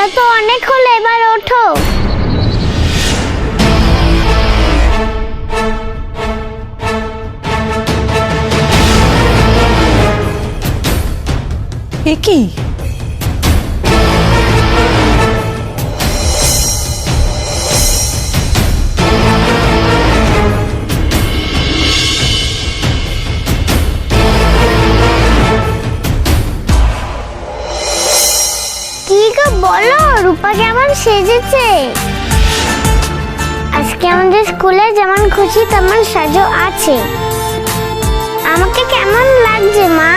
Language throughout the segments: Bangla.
বেলা তো অনেক হলো এবার ওঠো। এ কি? কি গো বলো রূপা কেমন সেজেছে? আজকে আমাদের স্কুলে যেমন খুশি তেমন সাজো আছে। আমাকে কেমন লাগছে মা?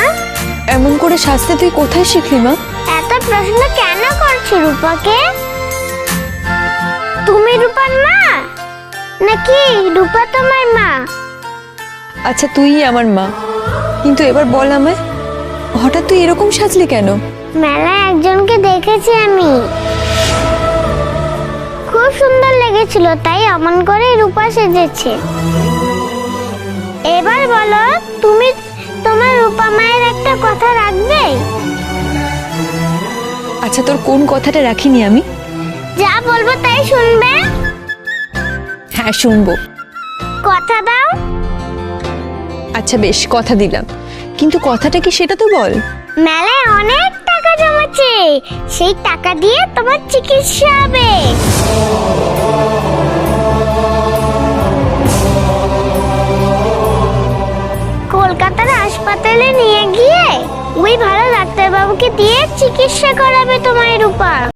এমন করে সাজতে তুই কোথায় শিখলি মা? এত প্রশ্ন কেন করছ রূপাকে? তুমি রূপার মা? নাকি রূপা তোমার মা? আচ্ছা তুই আমার মা। কিন্তু এবার বল আমায় হঠাৎ তুই এরকম সাজলি কেন? মেলায় একজনকে দেখেছি আমি। খুব সুন্দর লেগেছিল তাই অমন করে রূপা সেজেছে। এবার বলো তুমি তোমার রূপা মায়ের একটা কথা রাখবে? আচ্ছা তোর কোন কথাটা রাখিনি আমি? যা বলব তাই শুনবে? হ্যাঁ শুনব। কথা দাও। আচ্ছা বেশ কথা দিলাম। কিন্তু কথাটা কি সেটা তো বল। মেলায় অনেক টাকা জমেছে সেই টাকা দিয়ে তোমার চিকিৎসা হবে। কলকাতার হাসপাতালে নিয়ে গিয়ে ওই ভালো ডাক্তারবাবুকে দিয়ে চিকিৎসা করাবে তোমায় রূপা।